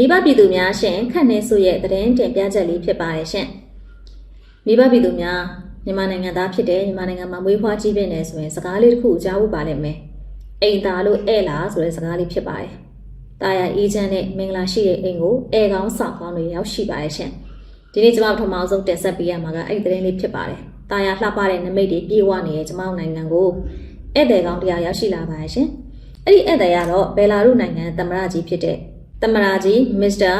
မိဘပြည်သူများရှင်ခန့်နေစုရဲ့သတင်းတင်ပြချက်လေးဖြစ်ပါတယ်ရှင်မိဘပြည်သူများမြန်မာနိုင်ငံသားဖြစ်တဲ့မြန်မာနိုင်ငံမှာမွေးဖွားကြီးပြင်းနေဆိုရင်စကားလေးတစ်ခုကြားဖို့ပါလိမ့်မယ်အိမ်သားလို့ဧည့်လားဆိုတဲ့စကားလေးဖြစ်ပါတယ်တာယာအေးချမ်းနဲ့မင်္ဂလာရှိတဲ့အိမ်ကိုဧည့်ကောင်းဆောင်ကောင်းတွေရောက်ရှိပါတယ်ရှင်ဒီနေ့ကျွန်မပထမဆုံးတင်ဆက်ပေးရမှာကအဲ့ဒီသတင်းလေးဖြစ်ပါတယ်တာယာလှပတဲ့နမိတ်တွေပြေဝနေတဲ့ကျွန်မတို့နိုင်ငံကိုဧည့်သည်ကောင်းတရားရောက်ရှိလာပါတယ်ရှင်အဲ့ဒီဧည့်သည်ကတော့ဘယ်လာရုနိုင်ငံသမ္မတကြီးဖြစ်တဲ့ သမ္မရာကြီးမစ္စတာ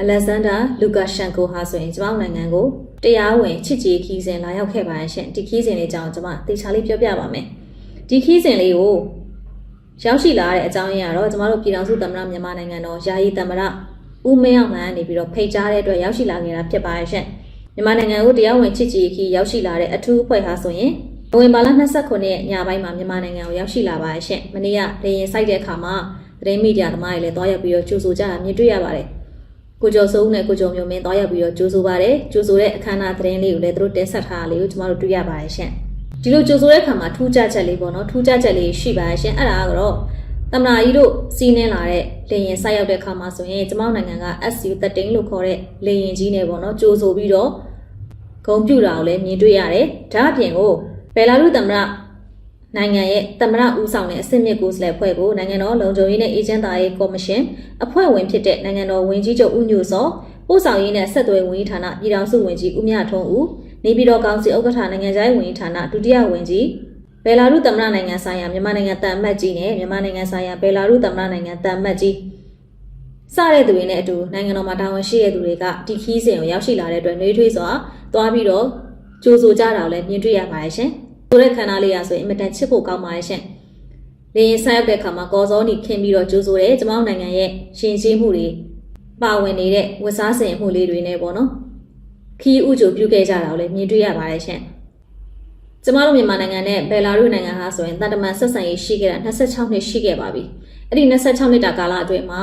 အလက်ဇန်ဒါလူကာရှန်ကိုဟာဆိုရင်ကျမတို့နိုင်ငံကိုတရားဝင်ချစ်ကြည်ခီးစဉ်လာရောက်ခဲ့ပါရဲ့ရှင်ဒီခီးစဉ်လေးကြောင့်ကျမတေချာလေးပြောပြပါမယ်ဒီခီးစဉ်လေးကိုရောက်ရှိလာတဲ့အကြောင်းရင်းကတော့ကျမတို့ပြည်တော်စုသမ္မတမြန်မာနိုင်ငံတော်ယာယီသမ္မတဦးမင်းအောင်လှိုင်ကနေပြီးတော့ဖိတ်ကြားတဲ့အတွက်ရောက်ရှိလာခဲ့တာဖြစ်ပါရဲ့ရှင်မြန်မာနိုင်ငံကိုတရားဝင်ချစ်ကြည်ခီးရောက်ရှိလာတဲ့အထူးအဖွဲ့ဟာဆိုရင်နိုဝင်ဘာလ29ရက်ညပိုင်းမှာမြန်မာနိုင်ငံကိုရောက်ရှိလာပါရဲ့ရှင်မနေ့ကလေရင်စိုက်တဲ့အခါမှာ သတင်းမီဒီယာသမားတွေလည်းတွားရောက်ပြီးတော့ကြိုဆိုကြတာမြင်တွေ့ရပါတယ်ကိုကျော်စိုးဦးနဲ့ကိုကျော်မျိုးမင်းတွားရောက်ပြီးတော့ကြိုဆိုပါတယ်ကြိုဆိုတဲ့အခမ်းအနားသတင်းလေးကိုလည်းသူတို့တင်ဆက်ထားတာလေးကိုကျမတို့တွေ့ရပါတယ်ရှင်ဒီလိုကြိုဆိုတဲ့အခါမှာထူးခြားချက်လေးပေါ့နော်ထူးခြားချက်လေးရှိပါရဲ့ရှင်အဲ့ဒါကတော့တမနာကြီးတို့စီးနှင်းလာတဲ့လေရင်စိုက်ရောက်တဲ့အခါမှာဆိုရင်ကျမတို့နိုင်ငံက SU 13လို့ခေါ်တဲ့လေရင်ကြီးနဲ့ပေါ့နော်ကြိုဆိုပြီးတော့ဂုံပြူတာကိုလည်းမြင်တွေ့ရတယ်ဒါအပြင်ကိုဘယ်လာရုသမ္မတ နိုင်ငံရဲ့သမ္မတဦးဆောင်တဲ့အစစ်မြစ်ကိုယ်စားလှယ်ဖွဲ့ကိုနိုင်ငံတော်လုံခြုံရေးနဲ့အေဂျင့်တာရေးကော်မရှင်အဖွဲ့ဝင်ဖြစ်တဲ့နိုင်ငံတော်ဝန်ကြီးချုပ်ဦးညိုစောပို့ဆောင်ရေးနဲ့ဆက်သွယ်ဝန်ကြီးဌာနပြည်ထောင်စုဝန်ကြီးဦးမြထွန်းဦးနေပြည်တော်ကောင်စီဥက္ကဋ္ဌနိုင်ငံခြားရေးဝန်ကြီးဌာနဒုတိယဝန်ကြီးဘယ်လာရုသမ္မတနိုင်ငံဆိုင်ရာမြန်မာနိုင်ငံတန်အမတ်ကြီးနဲ့မြန်မာနိုင်ငံဆိုင်ရာဘယ်လာရုသမ္မတနိုင်ငံတန်အမတ်ကြီးစတဲ့သူတွေနဲ့အတူနိုင်ငံတော်မှာတာဝန်ရှိတဲ့သူတွေကဒီခီးစဉ်ကိုရောက်ရှိလာတဲ့အတွက်နှွေးထွေးစွာသွားပြီးတော့ကြိုးဆိုကြတာကိုလည်းမြင်တွေ့ရပါတယ်ရှင်။ ဆိုတဲ့ခန္ဓာလေးရဆိုရင်အင်မတန်ချစ်ဖို့ကောင်းပါတယ်ရှင်။လေရင်ဆက်ရောက်တဲ့အခါမှာကော်စောနီခင်းပြီးတော့ကြိုးဆိုတယ်ကျွန်မတို့နိုင်ငံရဲ့ရှင်ရှင်းမှုတွေပါဝင်နေတဲ့ဝတ်စားစင်မှုလေးတွေနဲ့ပေါ့နော်။ခီးဥကြိုပြုခဲ့ကြတာကိုလည်းမြင်တွေ့ရပါတယ်ရှင်။ကျမတို့မြန်မာနိုင်ငံနဲ့ဘယ်လာရုနိုင်ငံဟာဆိုရင်တန်တမန်ဆက်ဆံရေးရှိခဲ့တာ26နှစ်ရှိခဲ့ပါပြီ။အဲ့ဒီ26နှစ်တာကာလအတွင်းမှာ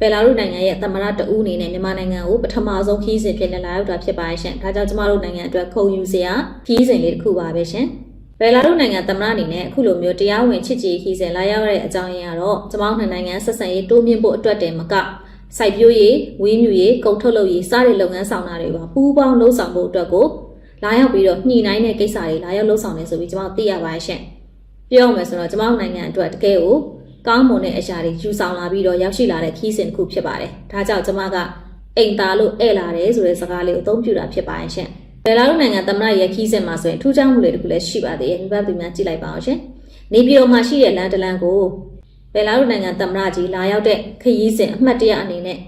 ဘယ်လာရုနိုင်ငံရဲ့သမ္မတတဦးအနေနဲ့မြန်မာနိုင်ငံကိုပထမဆုံးခီးစဉ်ဖြစ်လာရောက်တာဖြစ်ပါရဲ့ရှင်။ဒါကြောင့်ကျမတို့နိုင်ငံအတွက်ခုံယူစရာခီးစဉ်လေးတစ်ခုပါပဲရှင်။ဘ ယ်လာရုနိုင်ငံသမ္မတအနေနဲ့အခုလိုမျိုးတရားဝင်ချစ်ကြည်ခီးစဉ်လာရောက်တဲ့အကြောင်းရင်းကတော့ကျမတို့နိုင်ငံဆက်ဆံရေးတိုးမြင့်ဖို့အတွက်တည်းမကစိုက်ပျိုးရေးဝင်းမြူရေးကုန်ထုတ်လုပ်ရေးစတဲ့လုပ်ငန်းဆောင်တာတွေပါပူးပေါင်းလှုပ်ဆောင်ဖို့အတွက်ကိုလာရောက်ပြီးတော့ညှိနှိုင်းတဲ့ကိစ္စတွေလာရောက်လှုပ်ဆောင်နေဆိုပြီးကျမတို့သိရပါရဲ့ရှင်။ပြောရမယ်ဆိုတော့ကျမတို့နိုင်ငံအတွက်တကယ်ကိုကောင်းမွန်တဲ့အရာတွေယူဆောင်လာပြီးတော့ရောက်ရှိလာတဲ့ခီးစဉ်တစ်ခုဖြစ်ပါတယ်။ဒါကြောင့်ကျွန်မကအိမ်သားလို့ဧည့်လာတယ်ဆိုတဲ့စကားလေးကိုအသုံးပြုတာဖြစ်ပါရဲ့ရှင်။ ဘယ်လာလို့နိုင်ငံသမ္မတရဲ့ခီးစဉ်မှာဆိုရင်ထူးခြားမှုတွေတခုလည်းရှိပါသေးတယ်။ဒီဘက်သူများကြည့်လိုက်ပါအောင်ရှင်။နေပြည်တော်မှာရှိတဲ့လမ်းတလမ်းကိုဘယ်လာလို့နိုင်ငံသမ္မတကြီးလာရောက်တဲ့ခရီးစဉ်အမှတ်တရအနေနဲ့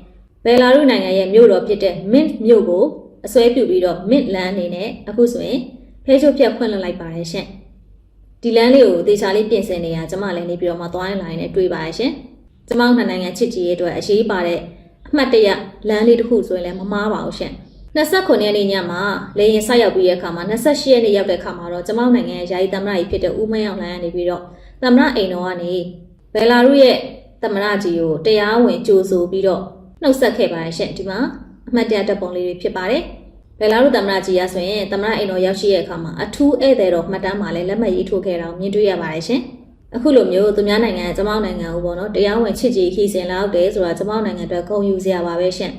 ဘယ်လာလို့နိုင်ငံရဲ့မြို့တော်ဖြစ်တဲ့ Mint မြို့ကိုအစွဲပြုပြီးတော့ Mint လမ်းအနေနဲ့အခုဆိုရင်ဖဲချုပ်ဖြတ်ဖွင့်လှစ်လိုက်ပါတယ်ရှင်။ဒီလမ်းလေးကိုတေချာလေးပြင်ဆင်နေရကျမလည်းနေပြီးတော့မှသွားရင်လာရင်လည်းတွေ့ပါရဲ့ရှင်။ကျမတို့နိုင်ငံချစ်ကြည်ရေးအတွက်အရေးပါတဲ့အမှတ်တရလမ်းလေးတစ်ခုဆိုရင်လည်းမမားပါဘူးရှင်။ 29ရက်နေ့ညမှာလေရင်ဆက်ရောက်ပြီးတဲ့အခါမှာ28ရက်နေ့ရောက်တဲ့အခါမှာတော့ကျမတို့နိုင်ငံရဲ့ယာယီသမ္မတကြီးဖြစ်တဲ့ဦးမင်းအောင်လှိုင်ကနေပြီးတော့သမ္မတအိမ်တော်ကနေဘယ်လာရုရဲ့သမ္မတကြီးကိုတရားဝင်ကြိုဆိုပြီးတော့နှုတ်ဆက်ခဲ့ပါရဲ့ရှင်ဒီမှာအမှတ်တရတပ်ပုံလေးတွေဖြစ်ပါတယ်ဘယ်လာရုသမ္မတကြီးရဆိုရင်သမ္မတအိမ်တော်ရောက်ရှိတဲ့အခါမှာအထူးဧည့်သည်တော်မှတ်တမ်းမှာလည်းလက်မှတ်ရေးထိုးခဲ့တာကိုမြင်တွေ့ရပါတယ်ရှင်အခုလိုမျိုးသူများနိုင်ငံကျမတို့နိုင်ငံကိုပေါ့နော်တရားဝင်ချစ်ကြည်ခီးစဉ်လောက်တယ်ဆိုတာကျမတို့နိုင်ငံအတွက်ဂုဏ်ယူစရာပါပဲရှင်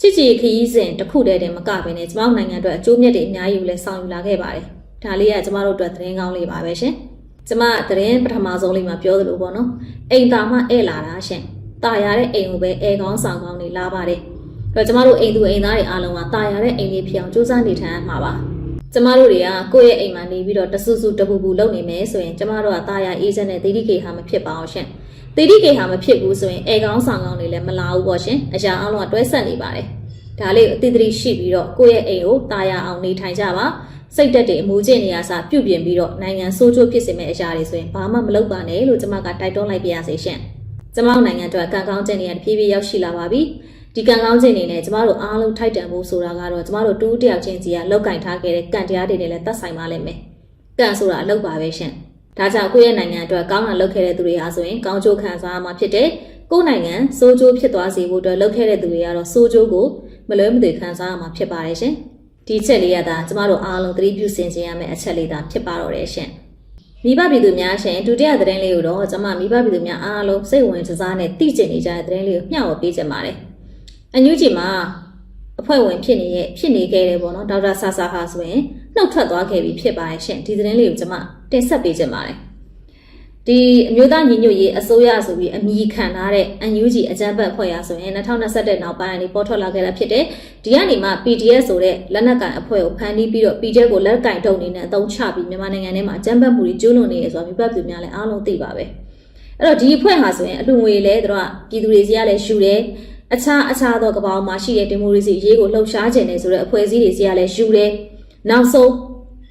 ကြည်ကြည်ခရီးစဉ်တစ်ခုတည်းတင်မကဘဲနဲ့ကျမတို့နိုင်ငံအတွက်အကျိုးမြတ်တွေအများကြီးကိုလည်းဆောင်ယူလာခဲ့ပါတယ်။ဒါလေးကကျမတို့အတွက်သတင်းကောင်းလေးပါပဲရှင်။ကျမသတင်းပထမဆုံးလေးမှာပြောသလိုပေါ့နော်။အိမ်သာမှဧည့်လာတာရှင်။တာယာတဲ့အိမ်ကိုပဲအဲကောင်းဆောင်ကောင်းတွေလာပါတယ်။အဲ့တော့ကျမတို့အိမ်သူအိမ်သားတွေအားလုံးကတာယာတဲ့အိမ်လေးဖြစ်အောင်ကြိုးစားနေထိုင်ရမှာပါ။ကျမတို့တွေကကိုယ့်ရဲ့အိမ်မှာနေပြီးတော့တဆူဆူတပူပူလုပ်နေမယ်ဆိုရင်ကျမတို့ကတာယာအေးချမ်းတဲ့သတိကေဟာမဖြစ်ပါအောင်ရှင်။ တိတိကေဟာမဖြစ်ဘူးဆိုရင်အဲကောင်းဆောင်ကောင်းတွေလည်းမလာဘူးပေါ့ရှင်အရာအလုံးကတွဲဆက်နေပါတယ်ဒါလေးအတိအတိရှိပြီးတော့ကိုယ့်ရဲ့အိမ်ကိုတာယာအောင်နေထိုင်ကြပါစိတ်တက်တွေအမူကျင့်နေရစာပြုပြင်ပြီးတော့နိုင်ငံဆိုးကျိုးဖြစ်စေမယ့်အရာတွေဆိုရင်ဘာမှမလုပ်ပါနဲ့လို့ကျွန်မကတိုက်တွန်းလိုက်ပါရစေရှင်။ကျွန်မနိုင်ငံအတွက်ကံကောင်းခြင်းတွေတဖြည်းဖြည်းရောက်ရှိလာပါပြီ။ဒီကံကောင်းခြင်းတွေနဲ့ကျွန်မတို့အားလုံးထိုက်တန်ဖို့ဆိုတာကတော့ကျွန်မတို့တူးတယောက်ချင်းစီကလောက်ကင်ထားခဲ့တဲ့ကံတရားတွေနဲ့လည်းသက်ဆိုင်ပါလိမ့်မယ်။ကံဆိုတာအလုပ်ပါပဲရှင်။ ဒါကြောင့်ကိုယ့်ရဲ့နိုင်ငံအတွက်ကောင်းတာလုပ်ခဲ့တဲ့သူတွေအားဆိုရင်ကောင်းကျိုးခံစားရမှာဖြစ်တဲ့ကိုယ့်နိုင်ငံစိုးကျိုးဖြစ်သွားစေဖို့အတွက်လုပ်ခဲ့တဲ့သူတွေကတော့စိုးကျိုးကိုမလွဲမသွေခံစားရမှာဖြစ်ပါတယ်ရှင်။ဒီချက်လေးရတာကျမတို့အားလုံးသတိပြုဆင်ခြင်ရမယ့်အချက်လေးသာဖြစ်ပါတော့တယ်ရှင်။မိဘပြည်သူများရှင်ဒုတိယသတင်းလေးကိုတော့ကျမမိဘပြည်သူများအားလုံးစိတ်ဝင်စားစားနဲ့သိကျင်နေကြတဲ့သတင်းလေးကိုမျှဝေပေးချင်ပါတယ်။အန်ယူဂျီမှာအဖွဲ့ဝင်ဖြစ်နေရဲ့ဖြစ်နေခဲ့တယ်ပေါ့နော်ဒေါက်တာဆာဆာဟာဆိုရင်နှုတ်ထွက်သွားခဲ့ပြီဖြစ်ပါတယ်ရှင်ဒီသတင်းလေးကိုကျွန်မ တင်ဆက်ပေးခြင်းပါတယ်ဒီအမျိုးသားညီညွတ်ရေးအစိုးရဆိုပြီးအမည်ခံထားတဲ့ UNG အကြမ်းဖက်အဖွဲ့ရဆိုရင်2021နောက်ပိုင်းကနေပေါ်ထွက်လာခဲ့တာဖြစ်တယ်ဒီကနေမှ PDF ဆိုတဲ့လက်နက်ကန်အဖွဲ့ကိုဖန်တီးပြီးတော့ PDF ကိုလက်ကင်တုံနေနဲ့အသုံးချပြီးမြန်မာနိုင်ငံထဲမှာအကြမ်းဖက်မှုတွေကျူးလွန်နေရဆိုတာမြို့ပတ်သူများလည်းအားလုံးသိပါပဲအဲ့တော့ဒီအဖွဲ့ဟာဆိုရင်အလူငွေလဲတို့ကပြည်သူတွေစီကလည်းယူတယ်အခြားအခြားသောကမ္ဘာမှာရှိတဲ့ဒီမိုကရေစီအရေးကိုလှုပ်ရှားခြင်းနဲ့ဆိုတဲ့အဖွဲ့အစည်းတွေစီကလည်းယူတယ်နောက်ဆုံး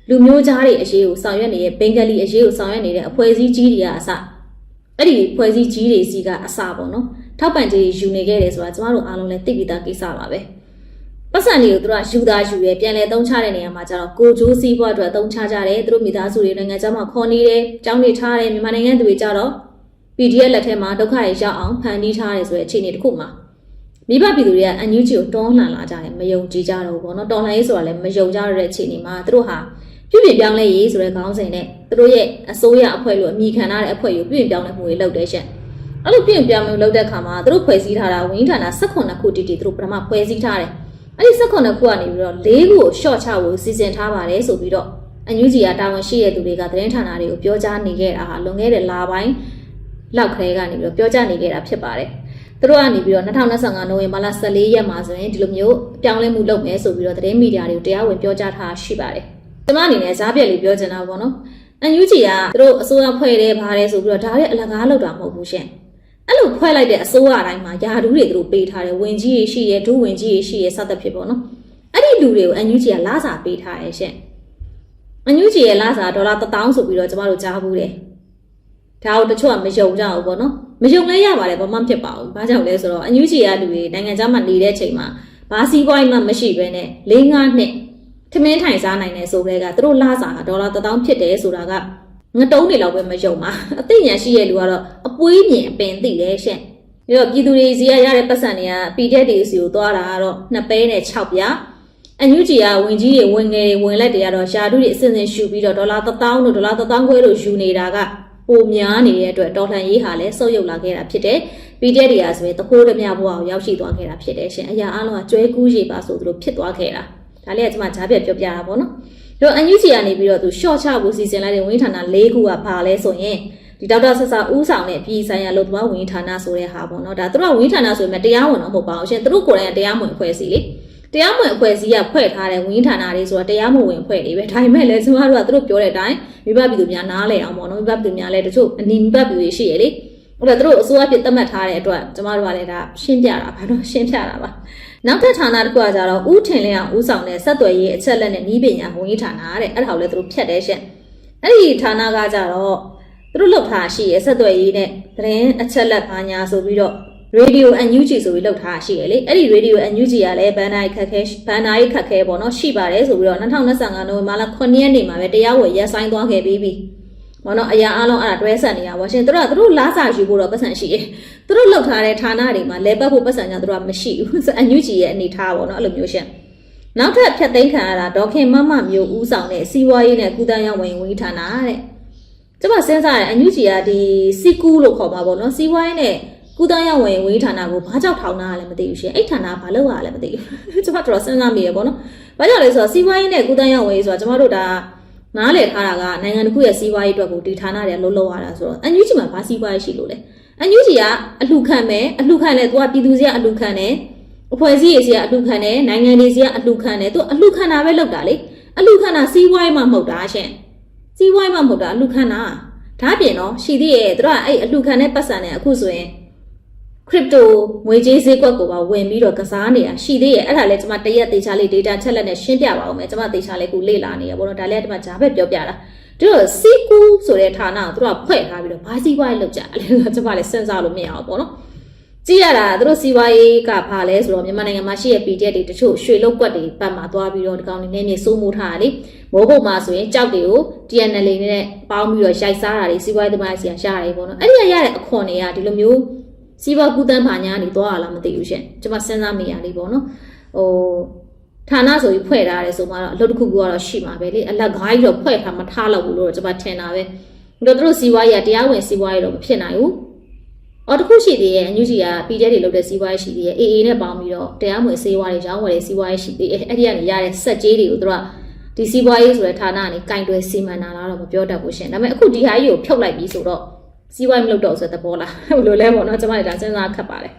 လူမျိုးသားတွေအရေးကိုဆောင်ရွက်နေတဲ့ဘင်္ဂလီအရေးကိုဆောင်ရွက်နေတဲ့အဖွဲ့အစည်းကြီးတွေကအစအဲ့ဒီအဖွဲ့အစည်းကြီးတွေစီကအစပေါ့နော်ထောက်ပံ့ကြေးယူနေခဲ့တယ်ဆိုတာကျမတို့အားလုံးလည်းသိပြီးသားကိစ္စပါပဲပတ်စံတွေကိုသူကယူသားယူရဲပြန်လဲသုံးချတဲ့နေရာမှာကျတော့ကိုဂျိုးစီးပွားအတွက်သုံးချကြတယ်သူတို့မိသားစုတွေနိုင်ငံခြားမှာခေါ်နေတယ်ကြောင်းနေထားတယ်မြန်မာနိုင်ငံသူတွေကြတော့ PDF လက်ထက်မှာဒုက္ခတွေရောက်အောင်ဖန်တီးထားတယ်ဆိုတဲ့အခြေအနေတစ်ခုမှာမိဘပြည်သူတွေကအန်ယူဂျီကိုတွန်းလှန်လာကြတယ်မယုံကြည်ကြတော့ဘူးပေါ့နော်တော်လှန်ရေးဆိုတာလည်းမယုံကြရတဲ့အခြေအနေမှာသူတို့ဟာ ပြုပြင်ပြောင်းလဲရေးဆိုတဲ့ခေါင်းစဉ်နဲ့သူတို့ရဲ့အစိုးရအဖွဲ့လို့အမိခံထားတဲ့အဖွဲ့ကိုပြုပြင်ပြောင်းလဲမှုတွေလုပ်တဲ့ရှင့်အဲ့လိုပြုပြင်ပြောင်းလဲမှုလုပ်တဲ့အခါမှာသူတို့ဖွဲ့စည်းထားတာဝင်းဌာန18ခုတိတိသူတို့ပထမဖွဲ့စည်းထားတယ်အဲ့ဒီ18ခုကနေပြီးတော့၄ခုကို short ချဖို့စီစဉ်ထားပါတယ်ဆိုပြီးတော့အန်ယူဂျီကတာဝန်ရှိတဲ့သူတွေကသတင်းဌာနတွေကိုပြောကြားနေခဲ့တာဟာလွန်ခဲ့တဲ့လပိုင်းလောက်ခရဲကနေပြီးတော့ပြောကြားနေခဲ့တာဖြစ်ပါတယ်။သူတို့ကနေပြီးတော့2025နိုဝင်ဘာလ14ရက်မှာဆိုရင်ဒီလိုမျိုးပြောင်းလဲမှုလုပ်မယ်ဆိုပြီးတော့သတင်းမီဒီယာတွေကိုတရားဝင်ပြောကြားထားရှိပါတယ်။ ကျွန်မအနေနဲ့ဈားပြက်လေးပြောချင်တာပေါ့နော်။ UNG ကသူတို့အစိုးရဖွဲ့တယ်ဗားတယ်ဆိုပြီးတော့ဒါလည်းအလကားလောက်တာမဟုတ်ဘူးရှင်။အဲ့လိုဖွဲ့လိုက်တဲ့အစိုးရအတိုင်းမှာယာဒူးတွေသူတို့ပေးထားတယ်ဝင်ကြီးတွေရှိရဲဒုဝင်ကြီးတွေရှိရဲစသဖြင့်ပေါ့နော်။အဲ့ဒီလူတွေကို UNG ကလာစာပေးထားရဲ့ရှင်။ UNG ရဲ့လာစာဒေါ်လာ1000ဆိုပြီးတော့ကျမတို့ကြားဘူးတယ်။ဒါကိုတချို့ကမယုံကြဘူးပေါ့နော်မယုံလဲရပါတယ်ဘာမှဖြစ်ပါဘူးဘာကြောင့်လဲဆိုတော့အန်ယူဂျီကလူတွေနိုင်ငံခြားမှာနေတဲ့ချိန်မှာဘာစီးပွားရေးမှမရှိဘဲနဲ့၄၅နှစ် ထမင်းထိုင်စားနိုင်တယ်ဆိုတဲ့ကသူတို့လာစာဒေါ်လာ1000ဖြစ်တယ်ဆိုတာကငတုံးနေလောက်ပဲမယုံပါအသိဉာဏ်ရှိတဲ့လူကတော့အပွေးမြင်အပင်သိတယ်ရှင့်ပြီးတော့ပြည်သူတွေစီရရတဲ့ပတ်စံတွေက PDF တွေစီကိုသွားတာကတော့နှစ်ပဲနဲ့6ပြားအန်ယူဂျီကဝင်ကြီးတွေဝင်ငယ်တွေဝင်လက်တွေကတော့ရှာတုတွေအစင်စင်ရှူပြီးတော့ဒေါ်လာ1000တို့ဒေါ်လာ1000ခွဲတို့ယူနေတာကပိုများနေတဲ့အတွက်တော်လှန်ရေးဟာလည်းဆုတ်ယုတ်လာခဲ့တာဖြစ်တယ်။ PDF တွေကဆိုရင်တခိုးဓမြဘဝကိုရောက်ရှိသွားခဲ့တာဖြစ်တယ်ရှင်။အရာအလုံးကကျွဲကူးရေပါဆိုသူတို့ဖြစ်သွားခဲ့တာ။ ဒါလေးကကျွန်မဂျားပြပြောပြတာပေါ့နော်။ဒါတော့ UNG ကနေပြီးတော့သူ short ချဖို့စီစဉ်လိုက်တဲ့ဝင်းဌာန၄ခုကဘာလဲဆိုရင်ဒီဒေါက်တာဆဆာဦးဆောင်တဲ့ပြည်ဆိုင်ရာလုံသမားဝင်းဌာနဆိုတဲ့ဟာပေါ့နော်။ဒါသူတို့ကဝင်းဌာနဆိုရင်တရားဝင်တော့မဟုတ်ပါဘူးရှင်။သူတို့ကိုယ်တိုင်ကတရားဝင်အဖွဲ့အစည်းလေ။တရားမဝင်အဖွဲ့အစည်းကဖွဲ့ထားတဲ့ဝင်းဌာနတွေဆိုတာတရားမဝင်အဖွဲ့တွေပဲဒါပေမဲ့လည်းကျမတို့ကသူတို့ပြောတဲ့အတိုင်းမိဘပြည်သူများနားလဲအောင်ပေါ့နော်မိဘပြည်သူများလည်းတချို့အနီးမိဘပြည်သူတွေရှိရလေအဲ့တော့သူတို့အစိုးရပြသတ်မှတ်ထားတဲ့အတွက်ကျမတို့ကလည်းဒါရှင်းပြတာဘာလို့ရှင်းပြတာပါ နောက်ထပ်ဌာနတစ်ခုကကြတော့ဥထင်လင်းအောင်ဥဆောင်တဲ့ဆက်သွယ်ရေးအချက်လက်နဲ့ဤပညာဝန်ကြီးဌာနတဲ့အဲ့ဒါကိုလည်းသူတို့ဖြတ်တယ်ရှင့်အဲ့ဒီဌာနကကြတော့သူတို့လောက်ထားရှိရဆက်သွယ်ရေးနဲ့သတင်းအချက်လက်ဘာညာဆိုပြီးတော့ radio NUG ဆိုပြီးလောက်ထားရှိရလေအဲ့ဒီ radio NUG ကလည်းဘန်နာရီခက်ခဲဘန်နာရီခက်ခဲပေါ့နော်ရှိပါတယ်ဆိုပြီးတော့2025နိုဝင်ဘာလ9ရက်နေ့မှာပဲတရားဝင်ရက်ဆိုင်သွားခဲ့ပြီးပြီ ဘောနော်အရာအလုံးအဲ့ဒါတွဲဆက်နေတာပေါ့ရှင်သူတို့ကသူတို့လားစာယူဖို့တော့ပတ်စံရှိတယ်သူတို့လောက်ထားတဲ့ဌာနတွေမှာလဲပတ်ဖို့ပတ်စံကြသူတို့ကမရှိဘူးဆို NUG ရဲ့အနေထားပေါ့နော်အဲ့လိုမျိုးရှင်နောက်ထပ်ဖြတ်သိမ်းခံရတာဒေါခင်မမမျိုးဦးဆောင်တဲ့စီးပွားရေးနဲ့ကုသရေးဝန်ဝင်ဌာနတဲ့ကျမစဉ်းစားတယ်အန်ယူဂျီကဒီစီကူလို့ခေါ်မှာပေါ့နော်စီးပွားရေးနဲ့ကုသရဝင်ဝေးဌာနကိုဘာကြောက်ထောင်တာလဲမသိဘူးရှင်အဲ့ဌာနကဘာလုပ်ရလဲမသိဘူးကျွန်မတော်စဉ်းစားမိရပေါ့နော်ဘာကြောင့်လဲဆိုတော့စီးပွားရေးနဲ့ကုသရဝင်ဆိုတာကျွန်တော်တို့ဒါ နားလည်ထားတာကနိုင်ငံတစ်ခုရဲ့စီးပွားရေးအတွက်ကိုဒီဌာနတွေလှုပ်လှုပ်ရတာဆိုတော့အန်ယူဂျီမှာဘာစီးပွားရေးရှိလို့လဲအန်ယူဂျီကအလှခံမယ်အလှခံတယ်သူကပြည်သူစီကအလှခံတယ်အဖွဲ့အစည်းတွေစီကအလှခံတယ်နိုင်ငံတွေစီကအလှခံတယ်သူအလှခံတာပဲလုပ်တာလေအလှခံတာစီးပွားရေးမှမဟုတ်တာရှင်စီးပွားရေးမှမဟုတ်တာအလှခံတာဒါပြင်တော့ရှိသေးရဲ့သူကအဲ့အလှခံတဲ့ပတ်စံနဲ့အခုဆိုရင် crypto ငွေကြေးဈေးကွက်ကိုပါဝင်ပြီးတော့ကစားနေတာရှိသေးရဲ့အဲ့ဒါလည်းကျွန်မတရက်သေးချာလေး data ချက်လက်နဲ့ရှင်းပြပါဦးမယ်ကျွန်မသေချာလေးကိုလေ့လာနေရပေါ့နော်ဒါလည်းကျွန်မဂျာဘက်ပြောပြတာသူတို့စီကူဆိုတဲ့ဌာနကိုသူတို့ကဖွဲ့ထားပြီးတော့ဘာစီးပွားရေးလုပ်ကြအဲ့လိုကျွန်မလည်းစဉ်းစားလို့မရအောင်ပေါ့နော်ကြည့်ရတာသူတို့စီးပွားရေးကဘာလဲဆိုတော့မြန်မာနိုင်ငံမှာရှိတဲ့ PDF တွေတချို့ရွှေလုတ်ကွက်တွေပတ်မှာသွားပြီးတော့ဒီကောင်တွေနည်းနည်းစိုးမိုးထားတာလေမိုးကုတ်မှာဆိုရင်ကြောက်တွေကို TNL နဲ့ပေါင်းပြီးတော့ရိုက်စားတာတွေစီးပွားရေးသမားစီကရှားတယ်ပေါ့နော်အဲ့ဒီရရတဲ့အခွန်တွေကဒီလိုမျိုး စီးပွားကူးတန်းဘာညာနေသွားရလားမသိဘူးရှင်ကျွန်မစဉ်းစားမိရလေးပေါ့နော်ဟိုဌာနဆိုပြီးဖွဲ့ထားတယ်ဆိုမှတော့အလုပ်တစ်ခုခုကတော့ရှိမှာပဲလေအလက်ဂိုင်းတော့ဖွဲ့ထားမထားတော့ဘူးလို့ကျွန်မထင်တာပဲဒါတို့စီးပွားရေးတရားဝင်စီးပွားရေးတော့မဖြစ်နိုင်ဘူးအော်တစ်ခုရှိသေးရဲ့အညူကြီးကပီတဲတွေလုပ်တဲ့စီးပွားရေးရှိသေးရဲ့ AA နဲ့ပေါင်းပြီးတော့တရားမဝင်စေးဝါးတွေရောင်းဝယ်တဲ့စီးပွားရေးရှိသေးရဲ့အဲ့ဒီကနေရတဲ့စက်ကြေးတွေကိုသူတို့ကဒီစီးပွားရေးဆိုတဲ့ဌာနကနေကင်တွယ်စီမံတာလားတော့မပြောတတ်ဘူးရှင်ဒါပေမဲ့အခုဒီဟာကြီးကိုဖြုတ်လိုက်ပြီးဆိုတော့ စီးပွားရေးမလုပ်တော့ဆိုတဲ့သဘောလားဘယ်လိုလဲပေါ့နော်ကျွန်မတို့ဒါစဉ်းစားခတ်ပါတယ်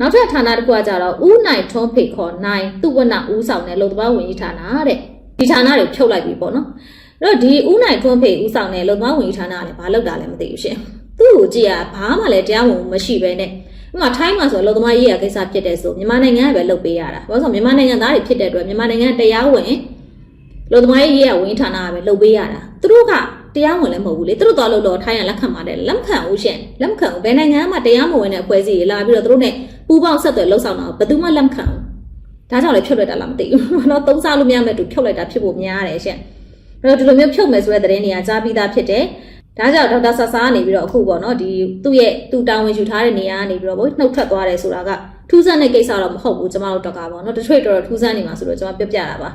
နောက်ထပ်ဌာနတစ်ခုကကြတော့ဦးနိုင်ထွန်းဖိတ်ခေါ်နိုင်သူဝနဦးဆောင်တဲ့လုံသဘာဝင်ကြီးဌာနတဲ့ဒီဌာနတွေဖြုတ်လိုက်ပြီပေါ့နော်အဲ့တော့ဒီဦးနိုင်ထွန်းဖိတ်ဦးဆောင်တဲ့လုံသဘာဝင်ကြီးဌာနကလည်းဘာလုပ်တာလဲမသိဘူးရှင်သူ့ကိုကြည့်ရဘာမှလည်းတရားဝင်မရှိပဲနဲ့ဥပမာထိုင်းမှာဆိုတော့လုံသမားရေးရကိစ္စဖြစ်တဲ့ဆိုမြန်မာနိုင်ငံကပဲလုပ်ပေးရတာဘာလို့ဆိုမြန်မာနိုင်ငံသားတွေဖြစ်တဲ့အတွက်မြန်မာနိုင်ငံတရားဝင်လုံသမားရေးရဝန်ဌာနကပဲလုပ်ပေးရတာသူတို့က တရားဝင်လည်းမဟုတ်ဘူးလေသူတို့သွားလို့တော့ထိုင်းကလက်ခံပါတယ်လက်မခံဘူးရှင်လက်မခံဘူးဘယ်နိုင်ငံမှတရားမဝင်တဲ့အဖွဲ့အစည်းတွေလာပြီးတော့သူတို့ ਨੇ ပူပေါင်းဆက်သွယ်လှုပ်ဆောင်တာဘယ်သူမှလက်မခံဘူးဒါကြောင့်လည်းဖြုတ်လိုက်တာလားမသိဘူးနော်သုံးစားလို့မရမဲ့တူဖြုတ်လိုက်တာဖြစ်ဖို့များတယ်ရှင်အဲ့တော့ဒီလိုမျိုးဖြုတ်မယ်ဆိုတဲ့သတင်းတွေကကြားပြီးသားဖြစ်တယ်ဒါကြောင့်ဒေါက်တာဆဆာကနေပြီးတော့အခုပေါ့နော်ဒီသူ့ရဲ့သူတာဝန်ယူထားတဲ့နေရာကနေပြီးတော့ပေါ့နှုတ်ထွက်သွားတယ်ဆိုတာကထူးဆန်းတဲ့ကိစ္စတော့မဟုတ်ဘူးကျမတို့တော့ကပေါ့နော်တချို့တော်တော်ထူးဆန်းနေမှာဆိုတော့ကျမပြောပြတာပါ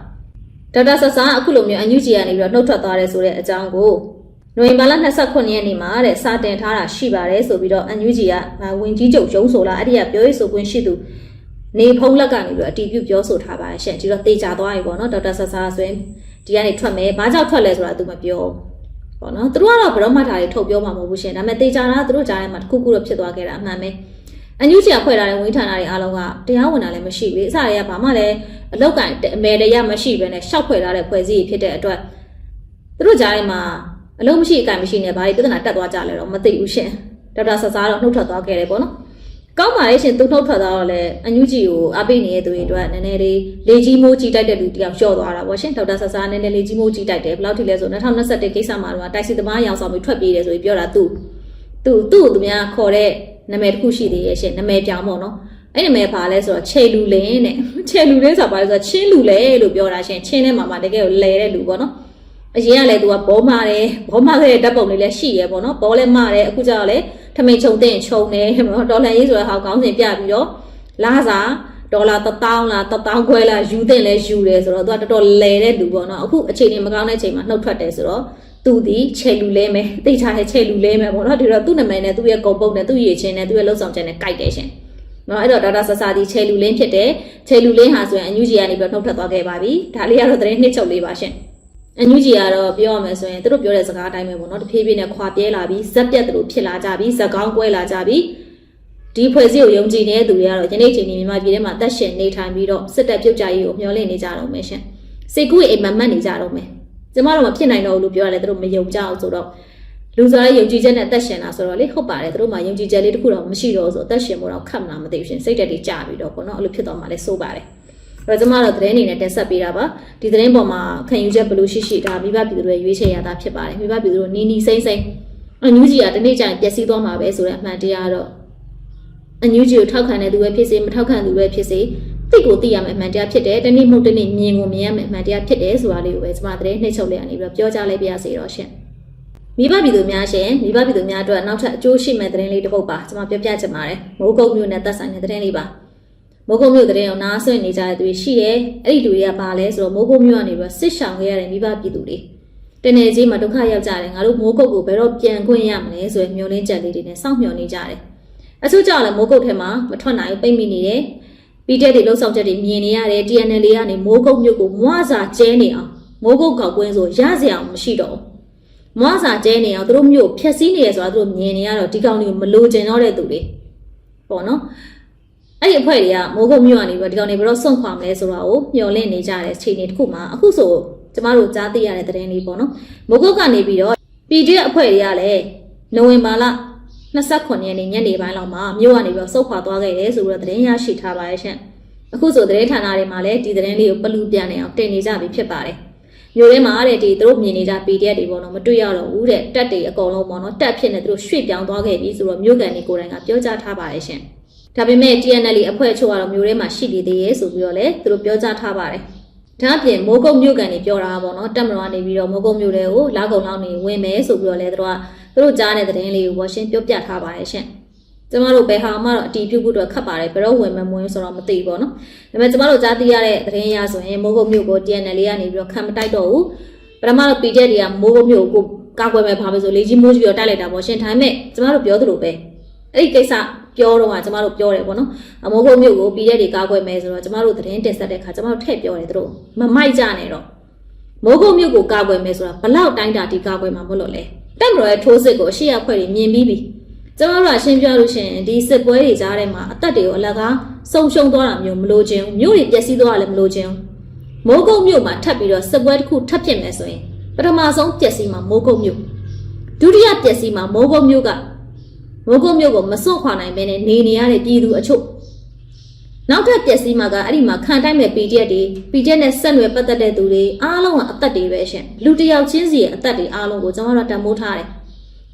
ဒေါက်တာဆဆာကအခုလိုမျိုးအန်ယူဂျီကနေပြီးတော့နှုတ်ထွက်သွားတယ်ဆိုတဲ့အကြောင်းကိုနိုဝင်ဘာလ29ရက်နေ့မှာတဲ့စာတင်ထားတာရှိပါတယ်ဆိုပြီးတော့အန်ယူဂျီကဝင်ကြီးချုပ်ရုံးဆိုလားအဲ့ဒီကပြောရေးဆိုခွင့်ရှိသူနေဖုံးလက်ကနေပြီးတော့အတီးပြုပြောဆိုထားပါတယ်ရှင့်ဒီတော့တေချာသွားပြီပေါ့နော်ဒေါက်တာဆဆာဆိုရင်ဒီကနေထွက်မယ်ဘာကြောင့်ထွက်လဲဆိုတာသူမပြောဘူးပေါ့နော်သူတို့ကတော့ဘယ်တော့မှဒါတွေထုတ်ပြောမှာမဟုတ်ဘူးရှင်ဒါပေမဲ့တေချာတာသူတို့ကြားထဲမှာတစ်ခုခုတော့ဖြစ်သွားခဲ့တာအမှန်ပဲ အန်ယူချီကဖွဲ့ထားတဲ့ဝန်ကြီးဌာနတွေအားလုံးကတရားဝင်တာလည်းမရှိဘူးအစတွေကဘာမှလည်းအလောက်ကန်အမယ်လည်းရမရှိဘဲနဲ့ရှောက်ဖွဲ့ထားတဲ့ဖွဲ့စည်းဖြစ်တဲ့အတွက်သူတို့ကြားထဲမှာအလုံးမရှိအကန့်မရှိနဲ့ဘာတွေပြဿနာတက်သွားကြလဲတော့မသိဘူးရှင်ဒေါက်တာဆဆာတော့နှုတ်ထွက်သွားခဲ့တယ်ပေါ့နော်ကောင်းပါလေရှင်သူနှုတ်ထွက်သွားတော့လေအန်ယူဂျီကိုအပိနေတဲ့သူတွေအတွက်နည်းနည်းလေးလေကြီးမိုးကြီးတိုက်တဲ့လူတယောက်လျှော့သွားတာပေါ့ရှင်ဒေါက်တာဆဆာနည်းနည်းလေးကြီးမိုးကြီးတိုက်တယ်ဘယ်လောက်ထိလဲဆို2021ကိစ္စမှာတော့တိုက်စီသမားရောင်ဆောင်ပြီးထွက်ပြေးတယ်ဆိုပြီးပြောတာသူသူသူ့ကိုသူများခေါ်တဲ့ နာမည်တစ်ခုရှိသေးရဲ့ရှင်နာမည်ပြောင်းပေါ့နော်အဲ့နာမည်ဘာလဲဆိုတော့ခြေလူလင်းတဲ့ခြေလူလင်းဆိုတာဘာလဲဆိုတော့ချင်းလူလဲလို့ပြောတာရှင်ချင်းထဲမှာမှတကယ်ကိုလဲတဲ့လူပေါ့နော်အရင်ကလည်းသူကဘောမာတယ်ဘောမာခဲ့တဲ့ဓာတ်ပုံလေးလည်းရှိရဲပေါ့နော်ဘောလည်းမာတယ်အခုကျတော့လည်းထမိန်ချုံတဲ့ချုံတယ်နော်ဒေါ်လာရေးဆိုတဲ့ဟာကောင်းစင်ပြပြီးတော့လာစာဒေါ်လာ1000လား1000ခွဲလားယူတဲ့လဲယူတယ်ဆိုတော့သူကတော်တော်လဲတဲ့လူပေါ့နော်အခုအချိန်ကြီးမကောင်းတဲ့အချိန်မှာနှုတ်ထွက်တယ်ဆိုတော့ သူဒီခြေလူလဲမယ်သိချာတဲ့ခြေလူလဲမယ်ပေါ့နော်ဒီတော့သူ့နာမည်နဲ့သူ့ရဲ့ကုံပုတ်နဲ့သူ့ရည်ချင်းနဲ့သူ့ရဲ့လှုပ်ဆောင်ချက်နဲ့ကြိုက်တယ်ရှင်နော်အဲ့တော့ဒေါက်တာဆဆာဒီခြေလူလင်းဖြစ်တယ်ခြေလူလင်းဟာဆိုရင်အန်ယူဂျီကနေပြီးတော့နှုတ်ထွက်သွားခဲ့ပါပြီဒါလေးကတော့သတင်းနှစ်ချုပ်လေးပါရှင်အန်ယူဂျီကတော့ပြောရမယ်ဆိုရင်သူတို့ပြောတဲ့စကားအတိုင်းပဲပေါ့နော်တဖြည်းဖြည်းနဲ့ခွာပြဲလာပြီးဇက်ပြက်သူတို့ဖြစ်လာကြပြီးဇက်ကောင်းကွဲလာကြပြီးဒီဖွဲ့စည်းကိုယုံကြည်နေတဲ့သူတွေကတော့ယနေ့ချိန်ဒီမြန်မာပြည်ထဲမှာတက်ရှင်နေထိုင်ပြီးတော့စစ်တပ်ပြုတ်ကြရေးကိုမျှော်လင့်နေကြတော့မယ်ရှင်စိတ်ကူးအိမ်မက်မက်နေကြတော့မယ် ကျမတို့မဖြစ်နိုင်တော့ဘူးလို့ပြောရတယ်သူတို့မယုံကြအောင်ဆိုတော့လူစားရဲ့ယုံကြည်ချက်နဲ့တက်ရှင်တာဆိုတော့လေဟုတ်ပါတယ်သူတို့မှယုံကြည်ချက်လေးတစ်ခုတော့မရှိတော့ဆိုတက်ရှင်မို့တော့ခတ်မလားမသိဘူးရှင်စိတ်တက်တွေကြပြီးတော့ပေါ့နော်အဲ့လိုဖြစ်သွားမှလည်းစိုးပါတယ်အဲ့တော့ကျမတို့သတင်းအနေနဲ့တင်ဆက်ပေးတာပါဒီသတင်းပေါ်မှာခံယူချက်ဘယ်လိုရှိရှိဒါမိဘပြည်သူတွေရွေးချယ်ရတာဖြစ်ပါတယ်မိဘပြည်သူတို့နီနီစိမ့်စိမ့်အန်ယူဂျီကတနေ့ကျရင်ပျက်စီးသွားမှာပဲဆိုတဲ့အမှန်တရားတော့အန်ယူဂျီကိုထောက်ခံတဲ့သူပဲဖြစ်စေမထောက်ခံသူပဲဖြစ်စေ သိကိုသိရမယ်အမှန်တရားဖြစ်တယ်တနေ့မဟုတ်တနေ့မြင်ကိုမြင်ရမယ်အမှန်တရားဖြစ်တယ်ဆိုတာလေးကိုပဲကျမသတင်းနှိမ့်ချုပ်လေးအနေပြီးတော့ပြောကြားလိုက်ပါရစေတော့ရှင်မိဘပြည်သူများရှင်မိဘပြည်သူများအတွက်နောက်ထပ်အကျိုးရှိမဲ့သတင်းလေးတစ်ပုဒ်ပါကျွန်မပြောပြချင်ပါတယ်မိုးကုတ်မျိုးနဲ့သက်ဆိုင်တဲ့သတင်းလေးပါမိုးကုတ်မြို့တဲ့အောင်နားဆွင့်နေကြတဲ့သူတွေရှိတယ်အဲ့ဒီလူတွေကဘာလဲဆိုတော့မိုးကုတ်မြို့ကနေပြီးစစ်ဆောင်ခဲ့ရတဲ့မိဘပြည်သူတွေတနေ့ကြီးမှာဒုက္ခရောက်ကြတယ်ငါတို့မိုးကုတ်ကိုဘယ်တော့ပြန်ခွင့်ရမလဲဆိုရင်မျောလင်းချက်လေးတွေနဲ့စောင့်မျှော်နေကြတယ်အချို့ကြောင့်လည်းမိုးကုတ်ထဲမှာမထွက်နိုင်ဘူးပိတ်မိနေတယ် ပြီးတဲ့တွေလှုပ်ဆောင်ချက်တွေမြင်နေရတယ် TNL လေးကနေမိုးကုတ်မြို့ကိုမွားစာကျဲနေအောင်မိုးကုတ်ကောက်ကွင်းဆိုရစရာမရှိတော့ဘူးမွားစာကျဲနေအောင်သူတို့မြို့ဖြက်စီးနေရဆိုတာသူတို့မြင်နေရတော့ဒီကောင်တွေကိုမလိုချင်တော့တဲ့သူတွေပေါ့နော်အဲ့ဒီအဖွဲ့တွေကမိုးကုတ်မြို့ကနေပြီးတော့ဒီကောင်တွေဘယ်တော့စွန့်ခွာမလဲဆိုတာကိုမျှော်လင့်နေကြတဲ့အခြေအနေတစ်ခုမှာအခုဆိုကျမတို့ကြားသိရတဲ့သတင်းလေးပေါ့နော်မိုးကုတ်ကနေပြီးတော့ PDF အဖွဲ့တွေကလည်းနိုဝင်ဘာလ 29ရက်နေ့ညနေပိုင်းလောက်မှာမြို့ကနေပြီးတော့စုတ်ခွာသွားခဲ့တယ်ဆိုပြီးတော့သတင်းရရှိထားပါရဲ့ရှင်အခုဆိုသတင်းဌာနတွေမှာလည်းဒီသတင်းလေးကိုပလူပြန်နေအောင်တင်နေကြပြီဖြစ်ပါတယ်မြို့ထဲမှာတဲ့ဒီသူတို့မြင်နေကြ PDF တွေပေါ့နော်မတွေ့ရတော့ဘူးတဲ့တက်တွေအကုန်လုံးပေါ့နော်တက်ဖြစ်နေသူတို့ရွှေ့ပြောင်းသွားခဲ့ပြီဆိုတော့မြို့ကန်တွေကိုယ်တိုင်ကပြောကြားထားပါရဲ့ရှင်ဒါပေမဲ့ TNL အဖွဲ့အချို့ကတော့မျိုးထဲမှာရှိနေသေးရဲ့ဆိုပြီးတော့လည်းသူတို့ပြောကြားထားပါတယ်။ဒါအပြင်မိုးကုတ်မြို့ကန်နေပြောတာပေါ့နော်တက်မတော်ကနေပြီးတော့မိုးကုတ်မြို့တွေကိုလာကုံလောက်နေဝင်မယ်ဆိုပြီးတော့လည်းသူတို့ကသူ တို့ကြားတဲ့သတင်းလေးကိုဝါရှင်ပြောပြထားပါတယ်ရှင်။ကျမတို့ဘယ်ဟာမှတော့အတီးပြုတ်ဖို့အတွက်ခတ်ပါတယ်ဘယ်တော့ဝင်မမဝင်ဆိုတော့မသိဘူးပေါ့နော်။ဒါပေမဲ့ကျမတို့ကြားသိရတဲ့သတင်းအရဆိုရင်မိုးကုတ်မြို့ကို TNL ကနေပြီးတော့ခံမတိုက်တော့ဘူး။ပထမတော့ PDF တွေကမိုးကုတ်မြို့ကိုကာကွယ်မဲ့ဘာပဲဆိုလေကြီးမိုးကြီးတော့တိုက်လိုက်တာပေါ့ရှင်။ဒါပေမဲ့ကျမတို့ပြောသလိုပဲအဲ့ဒီကိစ္စပြောတော့ကကျမတို့ပြောတယ်ပေါ့နော်အမိုးကုတ်မြို့ကိုပြည်တဲ့တွေကာကွယ်မယ်ဆိုတော့ကျမတို့သတင်းတင်ဆက်တဲ့ခါကျမတို့ထည့်ပြောတယ်သူတို့မမိုက်ကြနဲ့တော့မိုးကုတ်မြို့ကိုကာကွယ်မယ်ဆိုတာဘလောက်တိုင်းတာဒီကာကွယ်မှာမဟုတ်လို့လဲ တက်မတော်ရဲ့ထိုးစစ်ကိုအရှိရဖွဲ့တွေမြင်ပြီးပြီကျမတို့ကရှင်းပြလို့ရှိရင်ဒီစစ်ပွဲတွေကြားထဲမှာအသက်တွေကိုအလကားဆုံးရှုံးသွားတာမျိုးမလိုချင်ဘူးမြို့တွေပျက်စီးသွားတာလည်းမလိုချင်ဘူးမိုးကုတ်မြို့မှာထပ်ပြီးတော့စစ်ပွဲတစ်ခုထပ်ဖြစ်မယ်ဆိုရင်ပထမဆုံးပျက်စီးမှာမိုးကုတ်မြို့ဒုတိယပျက်စီးမှာမိုးကုတ်မြို့ကမိုးကုတ်မြို့ကိုမစွန့်ခွာနိုင်ဘဲနဲ့နေနေရတဲ့ပြည်သူအချို့ နောက်ထပ်ပျက်စီးမှာကအဲ့ဒီမှာခံတိုက်မဲ့ PDF တွေ PDF နဲ့ဆက်နွယ်ပတ်သက်တဲ့သူတွေအားလုံးကအသက်တွေပဲရှင်လူတစ်ယောက်ချင်းစီရဲ့အသက်တွေအားလုံးကိုကျွန်တော်တို့တန်ဖိုးထားတယ်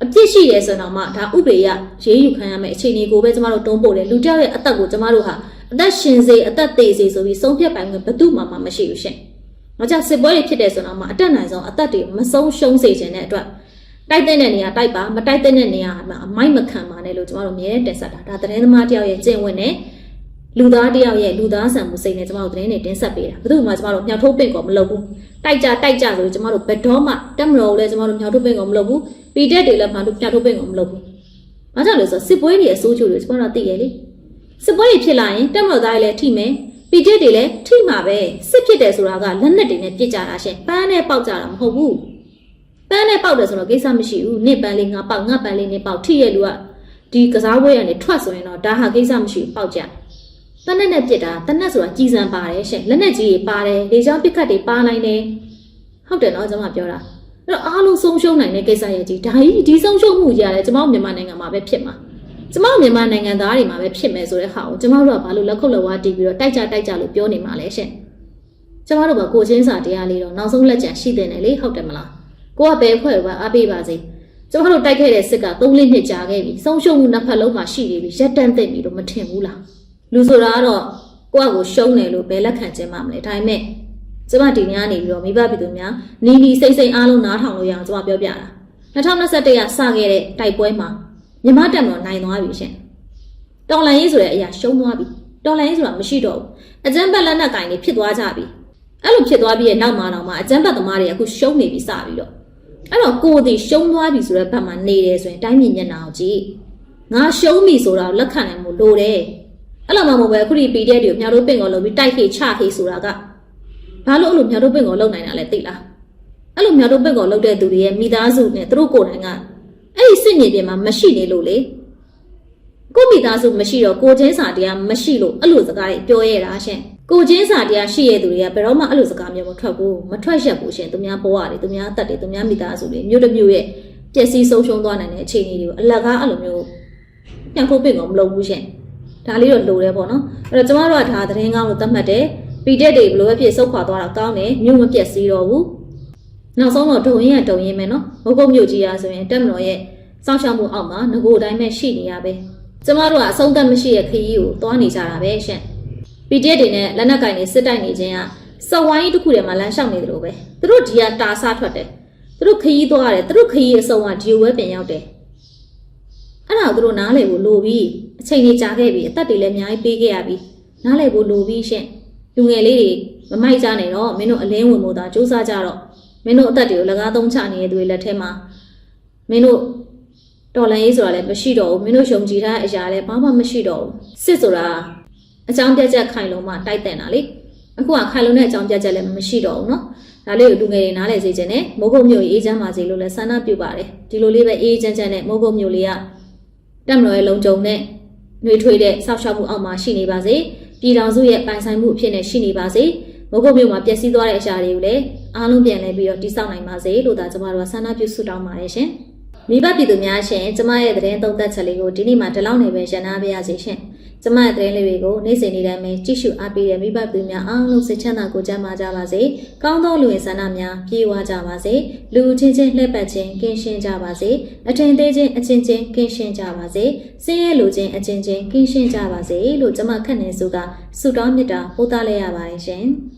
အပြစ်ရှိရဲဆိုတော့မှဒါဥပေရရေးယူခံရမယ့်အခြေအနေကိုပဲကျွန်တော်တို့တွန်းပို့တယ်လူတစ်ယောက်ရဲ့အသက်ကိုကျွန်တော်တို့ဟာအသက်ရှင်စေအသက်သေးစေဆိုပြီးဆုံးဖြတ်ပိုင်ခွင့်ဘယ်သူမှမရှိဘူးရှင်။နောက်ကျစစ်ပွဲတွေဖြစ်တယ်ဆိုတော့မှအတက်နိုင်ဆုံးအသက်တွေမဆုံးရှုံးစေခြင်းတဲ့အတွက်တိုက်တဲ့နေရာတိုက်ပါမတိုက်တဲ့နေရာမှာအမိုက်မခံပါနဲ့လို့ကျမတို့အမြဲတင်ဆက်တာဒါသတင်းသမားတယောက်ရဲ့ကျင့်ဝတ်နဲ့ လူသားတယောက်ရဲ့လူသားဆန်မှုစိတ်နဲ့ကျမတို့သတင်းတွေတင်ဆက်ပေးတာဘယ်သူမှကျမတို့မြောက်ထုတ်ပင့်ကောမလုပ်ဘူးတိုက်ကြတိုက်ကြဆိုကျမတို့ဘယ်တော့မှတက်မတော်လည်းကျမတို့မြောက်ထုတ်ပင့်ကောမလုပ်ဘူးပီတက်တွေလည်းမှတို့မြောက်ထုတ်ပင့်ကောမလုပ်ဘူးဘာကြောင့်လဲဆိုစစ်ပွဲတွေအစိုးချိုတွေကျမတို့သိရလေစစ်ပွဲတွေဖြစ်လာရင်တက်မတော်သားတွေလည်းထိမယ်ပီတက်တွေလည်းထိမှာပဲစစ်ဖြစ်တယ်ဆိုတာကလက်နက်တွေနဲ့ပြစ်ကြတာရှင်ပန်းနဲ့ပေါက်ကြတာမဟုတ်ဘူးပန်းနဲ့ပေါက်တယ်ဆိုတော့ကိစ္စမရှိဘူးနစ်ပန်းလေးငါပေါက်ငါပန်းလေးနစ်ပေါက်ထိရဲ့လူကဒီကစားပွဲကနေထွက်ဆိုရင်တော့ဒါဟာကိစ္စမရှိဘူးပေါက်ကြတ နက်နဲ့ပြစ်တာတနက်ဆိုတာကြီးစံပါတယ်ရှင်လက်နဲ့ကြီးတွေပါတယ်လေချောင်းပစ်ခတ်တွေပါနိုင်တယ်ဟုတ်တယ်နော်ကျွန်မပြောတာအဲ့တော့အားလုံးဆုံးရှုံးနိုင်တဲ့ကိစ္စရဲ့ကြီးဒါကြီးဒီဆုံးရှုံးမှုကြီးရတယ်ကျွန်မတို့မြန်မာနိုင်ငံမှာပဲဖြစ်မှာကျွန်မတို့မြန်မာနိုင်ငံသားတွေမှာပဲဖြစ်မယ်ဆိုတဲ့ဟာကိုကျွန်မတို့ကဘာလို့လက်ခုပ်လက်ဝါးတီးပြီးတော့တိုက်ကြတိုက်ကြလို့ပြောနေမှာလဲရှင်ကျွန်မတို့ကကိုချင်းစာတရားလေးတော့နောက်ဆုံးလက်ကျန်ရှိတဲ့နယ်လေဟုတ်တယ်မလားကိုကဘယ်ဖွဲ့ပါအားပေးပါစေကျမတို့တိုက်ခဲ့တဲ့စစ်က3လနှစ်ကြာခဲ့ပြီဆုံးရှုံးမှုနှစ်ဖက်လုံးမှာရှိနေပြီရက်တန့်သိမ့်ပြီလို့မထင်ဘူးလား လူဆိုတာကတော့ကိုယ့်အကိုရှုံးတယ်လို့ဘယ်လက်ခံခြင်းမှမလဲဒါပေမဲ့ကျမဒီညနေပြီးတော့မိဘပြည်သူများနီနီစိတ်စိတ်အားလုံးနားထောင်လို့ရအောင်ကျမပြောပြတာ2021ကစခဲ့တဲ့တိုက်ပွဲမှာမြမတက်တော်နိုင်သွားပြီရှင်တော်လန်ရေးဆိုတဲ့အရာရှုံးသွားပြီတော်လန်ရေးဆိုတာမရှိတော့ဘူးအကျန်းဘက်လက်နက်ကင်တွေဖြစ်သွားကြပြီအဲ့လိုဖြစ်သွားပြီးရဲ့နောက်မှာတော့မှအကျန်းဘက်သမားတွေအခုရှုံးနေပြီစပြီးတော့အဲ့တော့ကိုယ်ဒီရှုံးသွားပြီဆိုတဲ့ဘက်မှာနေတယ်ဆိုရင်တိုင်းပြည်မျက်နှာကိုကြည့်ငါရှုံးပြီဆိုတာကိုလက်ခံနိုင်မှုလိုတယ် အဲ့လိုမှမဟုတ်ပဲအခုဒီ PDF တွေကိုမြောက်တို့ပင့်ကောလုပ်ပြီးတိုက်ခေချခေဆိုတာကဘာလို့အဲ့လိုမြောက်တို့ပင့်ကောလုပ်နိုင်တာလဲသိလားအဲ့လိုမြောက်တို့ပင့်ကောလုပ်တဲ့သူတွေရဲ့မိသားစုနဲ့သူတို့ကိုယ်တိုင်ကအဲ့ဒီစစ်မြေပြင်မှာမရှိနေလို့လေကိုမိသားစုမရှိတော့ကိုချင်းစာတရားမရှိလို့အဲ့လိုစကားတွေပြောရတာရှင်ကိုချင်းစာတရားရှိရတဲ့သူတွေကဘယ်တော့မှအဲ့လိုစကားမျိုးမထွက်ဘူးမထွက်ရက်ဘူးရှင်သူများဘဝတွေသူများအသက်တွေသူများမိသားစုတွေမြို့တစ်မြို့ရဲ့ပျက်စီးဆုံးရှုံးသွားနိုင်တဲ့အခြေအနေတွေကိုအလကားအဲ့လိုမျိုးပြန်ခုတ်ပင့်ကောမလုပ်ဘူးရှင် ဒါလေးတော့လိုတယ်ပေါ့နော်အဲ့တော့ကျမတို့ကဒါသတင်းကောင်းလို့သတ်မှတ်တယ်ပီတက်တွေဘလို့ပဲဖြစ်စုတ်ခွာသွားတာကောင်းတယ်မြို့မပျက်စီးတော့ဘူးနောက်ဆုံးတော့ဒုံရင်ကဒုံရင်မယ်နော်မဟုတ်မြို့ကြီးရာဆိုရင်တက်မတော်ရဲ့စောင့်ရှောက်မှုအောက်မှာငကိုအတိုင်းပဲရှိနေရပဲကျမတို့ကအဆုံးသတ်မရှိရဲ့ခရီးကိုသွားနေကြတာပဲရှင် PDF တွေနဲ့လက်နက်ကင်တွေစစ်တိုက်နေခြင်းကစဝိုင်းတစ်ခုထဲမှာလမ်းလျှောက်နေတယ်လို့ပဲသူတို့ဒီကတာဆထွက်တယ်သူတို့ခရီးသွားတယ်သူတို့ခရီးအစုံကဒီဝဲပြန်ရောက်တယ် အဲ့ဒါကိုသူတို့နားလည်ဖို့လိုပြီးအချိန်ကြီးကြာခဲ့ပြီအသက်တွေလည်းအများကြီးပေးခဲ့ရပြီနားလည်ဖို့လိုပြီးရှင့်လူငယ်လေးတွေမမိုက်ကြနဲ့တော့မင်းတို့အလင်းဝင်ဖို့သာစူးစမ်းကြတော့မင်းတို့အသက်တွေကိုလကားသုံးချနေတဲ့သူတွေလက်ထဲမှာမင်းတို့တော်လန်ရေးဆိုတာလည်းမရှိတော့ဘူးမင်းတို့ယုံကြည်ထားတဲ့အရာလည်းဘာမှမရှိတော့ဘူးစစ်ဆိုတာ အကြောင်းပြချက်ခိုင်လုံးမှတိုက်တဲ့တာလေအခုကခိုင်လုံးတဲ့အကြောင်းပြချက်လည်းမရှိတော့ဘူးเนาะဒါလေးကိုလူငယ်တွေနားလည်စေချင်တယ်မိုးကုတ်မျိုးအေးချမ်းပါစေလို့လည်းဆန္ဒပြုပါတယ်ဒီလိုလေးပဲအေးချမ်းချမ်းနဲ့မိုးကုတ်မျိုးလေးက တက်မတော်ရဲ့လုံခြုံနဲ့နှွေထွေးတဲ့ဆောက်ရှောက်မှုအောက်မှာရှိနေပါစေပြည်တော်စုရဲ့ပိုင်ဆိုင်မှုအဖြစ်နဲ့ရှိနေပါစေမိုးကုတ်မျိုးမှာပျက်စီးသွားတဲ့အရာတွေကိုလည်းအားလုံးပြန်လဲပြီးတော့တိစောက်နိုင်ပါစေလို့ဒါကျမတို့ကဆန္ဒပြုဆုတောင်းပါတယ်ရှင်မိဘပြည်သူများရှင်ကျမရဲ့သတင်းသုံးသပ်ချက်လေးကိုဒီနေ့မှဒီလောက်နေပဲရန်နာပေးရစေရှင် ကျမရဲ့သတင်းလေးတွေကိုနေ့စဉ်နေ့တိုင်းပဲကြည့်ရှုအားပေးတဲ့မိဘပြည်သူများအားလုံးစိတ်ချမ်းသာကိုယ်ကျန်းမာကြပါစေ။ကောင်းသောလူဝင်ဆန္ဒများပြေဝကြပါစေ။လူချင်းချင်းလှည့်ပတ်ခြင်းကင်းရှင်းကြပါစေ။အထင်သေးခြင်းအချင်းချင်းကင်းရှင်းကြပါစေ။စင်းရဲလူချင်းအချင်းချင်းကင်းရှင်းကြပါစေလို့ကျမခက်နေစုကဆုတောင်းမြတ်တာပို့သလဲရပါတယ်ရှင်။